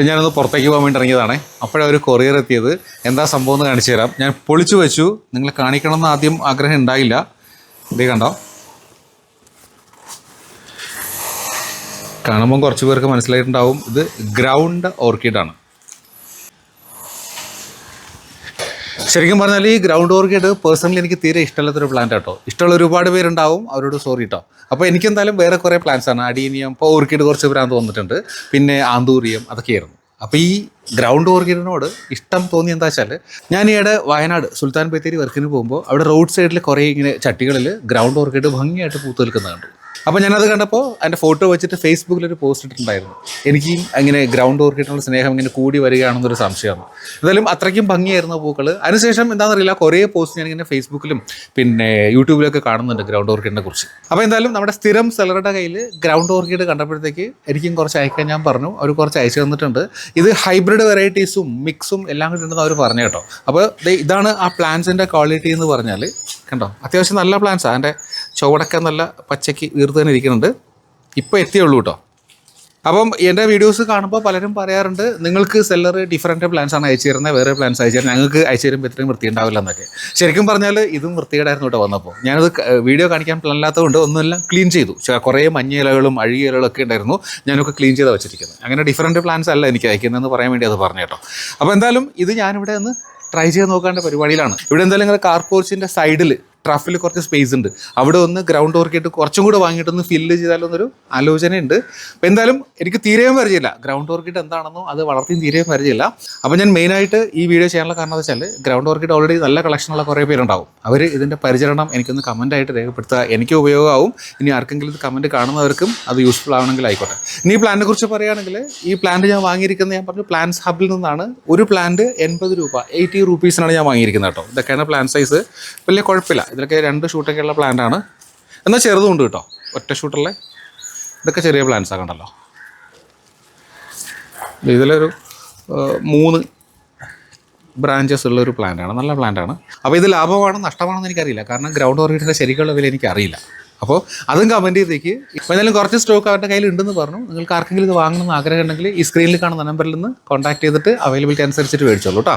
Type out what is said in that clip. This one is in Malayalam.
ഇത് ഞാനൊന്ന് പുറത്തേക്ക് പോകാൻ വേണ്ടി ഇറങ്ങിയതാണ്. അപ്പോഴൊരു കൊറിയർ എത്തിയത്. എന്താ സംഭവം എന്ന് കാണിച്ചു തരാം. ഞാൻ പൊളിച്ചു വെച്ചു. നിങ്ങളെ കാണിക്കണം എന്ന് ആദ്യം ആഗ്രഹം ഉണ്ടായില്ല. ഇത് കണ്ടോ? കാണുമ്പോൾ കുറച്ച് പേർക്ക് മനസ്സിലായിട്ടുണ്ടാവും. ഇത് ഗ്രൗണ്ട് ഓർക്കിഡാണ്. ശരിക്കും പറഞ്ഞാൽ ഈ ഗ്രൗണ്ട് ഓർക്കിഡ് പേഴ്സണലി എനിക്ക് തീരെ ഇഷ്ടമല്ലാത്തൊരു പ്ലാന്റ് കേട്ടോ ഇഷ്ടമുള്ള ഒരുപാട് പേരുണ്ടാവും അവരോട് സോറി കേട്ടോ അപ്പോൾ എനിക്കെന്തായാലും വേറെ കുറേ പ്ലാന്റ്സ് ആണ്. അഡീനിയം ഇപ്പോൾ ഓർക്കിഡ് കുറച്ച് ഭ്രാന്ത് വന്നിട്ടുണ്ട്. പിന്നെ ആന്തൂറിയം അതൊക്കെയായിരുന്നു. അപ്പോൾ ഈ ഗ്രൗണ്ട് ഓർക്കിഡിനോട് ഇഷ്ടം തോന്നി എന്താ വെച്ചാൽ ഞാൻ ഈയിടെ വയനാട് സുൽത്താൻ ബത്തേരി വർക്കിന് പോകുമ്പോൾ അവിടെ റോഡ് സൈഡിൽ കുറേ ഇങ്ങനെ ചട്ടികളിൽ ഗ്രൗണ്ട് ഓർക്കിഡ് ഭംഗിയായിട്ട് പൂത്തു നിൽക്കുന്നത് കണ്ടു അപ്പോൾ ഞാനത് കണ്ടപ്പോൾ എന്റെ ഫോട്ടോ വെച്ചിട്ട് ഫേസ്ബുക്കിൽ ഒരു പോസ്റ്റ് ഇട്ടിട്ടുണ്ടായിരുന്നു. എനിക്ക് അങ്ങനെ ഗ്രൗണ്ട് ഓർക്കിഡിനുള്ള സ്നേഹം ഇങ്ങനെ കൂടി വരികയാണെന്നൊരു സംശയമാണ്. എന്തായാലും അത്രയ്ക്കും ഭംഗിയായിരുന്നു പൂക്കൾ അതിനുശേഷം എന്താണെന്നറിയില്ല കുറേ പോസ്റ്റ് ഞാൻ ഞാനിങ്ങനെ ഫേസ്ബുക്കിലും പിന്നെ യൂട്യൂബിലൊക്കെ കാണുന്നുണ്ട് ഗ്രൗണ്ട് ഓർക്കിഡിനെ കുറിച്ച്. അപ്പോൾ എന്തായാലും നമ്മുടെ സ്ഥിരം സെലറുടെ കയ്യിൽ ഗ്രൗണ്ട് ഓർക്കിഡ് കണ്ടപ്പോഴത്തേക്ക് എനിക്കും കുറച്ച് അയക്കാൻ ഞാൻ പറഞ്ഞു. അവർ കുറച്ച് അയച്ചു തന്നിട്ടുണ്ട്. ഇത് ഹൈബ്രിഡ് വെറൈറ്റീസും മിക്സും എല്ലാം കൂടി ഉണ്ടെന്ന് അവർ പറഞ്ഞു കേട്ടോ. അപ്പോൾ ഇതാണ് ആ പ്ലാന്റ്സിന്റെ ക്വാളിറ്റി എന്ന് പറഞ്ഞാൽ കണ്ടോ? അത്യാവശ്യം നല്ല പ്ലാന്റ്സാണ് അതിന്റെ ചുവടൊക്കെ നല്ല പച്ചയ്ക്ക് തന്നെ ഇരിക്കുന്നുണ്ട്. ഇപ്പോൾ എത്തിയുള്ളൂ കേട്ടോ. അപ്പം എന്റെ വീഡിയോസ് കാണുമ്പോൾ പലരും പറയാറുണ്ട് നിങ്ങൾക്ക് സെല്ലർ ഡിഫറന്റ് പ്ലാൻസ് ആണ് അയച്ചു തരുന്നത് വേറെ പ്ലാൻസ് അയച്ചു തരുന്നത് ഞങ്ങൾക്ക് അയച്ചു തരുമ്പോൾ ഇത്രയും വൃത്തി ഉണ്ടാവില്ല എന്നൊക്കെ. ശരിക്കും പറഞ്ഞാൽ ഇതും വൃത്തികേടായിരുന്നു കേട്ടോ വന്നപ്പോൾ ഞാനത് വീഡിയോ കാണിക്കാൻ പ്ലാനില്ലാത്തതുകൊണ്ട് ഒന്നെല്ലാം ക്ലീൻ ചെയ്തു. കുറേ മഞ്ഞ ഇലകളും അഴുകിയ ഇലകളൊക്കെ ഉണ്ടായിരുന്നു. ഞാനൊക്കെ ക്ലീൻ ചെയ്താണ് വെച്ചിരിക്കുന്നത് അങ്ങനെ ഡിഫറന്റ് പ്ലാൻസ് അല്ല എനിക്ക് അയക്കുന്നതെന്ന് പറയാൻ വേണ്ടി അത് പറഞ്ഞു കേട്ടോ. അപ്പോൾ എന്തായാലും ഇത് ഞാനിവിടെ ഒന്ന് ട്രൈ ചെയ്ത് നോക്കേണ്ട പരിപാടിയിലാണ്. ഇവിടെ എന്തായാലും ഇങ്ങനെ കാർപോർച്ചിന്റെ സൈഡിൽ ട്രഫിൽ കുറച്ച് സ്പേസ് ഉണ്ട്. അവിടെ ഒന്ന് ഗ്രൗണ്ട് ഓർക്കിയിട്ട് കുറച്ചും കൂടെ വാങ്ങിയിട്ടൊന്ന് ഫില്ല് ചെയ്താലൊന്നൊരു ആലോചനയുണ്ട്. അപ്പം എന്തായാലും എനിക്ക് തീരെയും പരിചയമില്ല. ഗ്രൗണ്ട് ഓർക്കിഡ് എന്താണെന്നോ അത് വളർത്തിയും തീരെയും പരിചയമില്ല. അപ്പം ഞാൻ മെയിനായിട്ട് ഈ വീഡിയോ ചെയ്യാനുള്ള കാരണം എന്ന് വെച്ചാൽ ഗ്രൗണ്ട് ഓർക്കിഡ് ഓൾറെഡി നല്ല കളക്ഷനുള്ള കുറേ പേരുണ്ടാവും. അവർ ഇതിന്റെ പരിചരണം എനിക്കൊന്ന് കമന്റായിട്ട് രേഖപ്പെടുത്തുക. എനിക്ക് ഉപയോഗമാവും. ഇനി ആർക്കെങ്കിലും ഇത് കമന്റ് കാണുന്നവർക്കും അത് യൂസ്ഫുൾ ആവണമെങ്കിൽ ആയിക്കോട്ടെ. ഇനി ഈ പ്ലാനിനെ കുറിച്ച് പറയുകയാണെങ്കിൽ ഈ പ്ലാന്റ് ഞാൻ വാങ്ങിയിരിക്കുന്നത് ഞാൻ പറഞ്ഞു പ്ലാൻസ് ഹബിൽ നിന്നാണ് ഒരു പ്ലാന്റ് എൺപത് രൂപ എയ്റ്റി റുപ്പീസിനാണ് ഞാൻ വാങ്ങിയിരിക്കുന്നത് കേട്ടോ. ഇതൊക്കെയാണ് പ്ലാൻ സൈസ് വലിയ കുഴപ്പമില്ല. ഇതിലൊക്കെ രണ്ട് ഷൂട്ടൊക്കെ ഉള്ള പ്ലാന്റ് ആണ്. എന്നാൽ ചെറുതും ഉണ്ട് കേട്ടോ. ഒറ്റ ഷൂട്ടുള്ള ഇതൊക്കെ ചെറിയ പ്ലാന്റ്സ് കണ്ടല്ലോ. ഇതിലൊരു മൂന്ന് ബ്രാഞ്ചസ് ഉള്ള ഒരു പ്ലാന്റ് ആണ്. നല്ല പ്ലാന്റ് ആണ്. അപ്പോൾ ഇത് ലാഭമാണോ നഷ്ടമാണോ എന്ന് എനിക്കറിയില്ല. കാരണം ഗ്രൗണ്ട് ഓർക്കിഡിന്റെ ശരിക്കുള്ള വില എനിക്കറിയില്ല. അപ്പോൾ അതും കമന്റ് ചെയ്തേക്ക്. ഇപ്പോൾ എന്തായാലും കുറച്ച് സ്റ്റോക്ക് അവരുടെ കയ്യിൽ ഉണ്ടെന്ന് പറഞ്ഞു. നിങ്ങൾക്ക് ആർക്കെങ്കിലും ഇത് വാങ്ങണമെന്ന് ആഗ്രഹമുണ്ടെങ്കിൽ ഈ സ്ക്രീനിൽ കാണുന്ന നമ്പറിൽ നിന്ന് കോൺടാക്ട് ചെയ്തിട്ട് അവൈലബിലിറ്റി അനുസരിച്ചിട്ട് മേടിച്ചോളൂ കേട്ടോ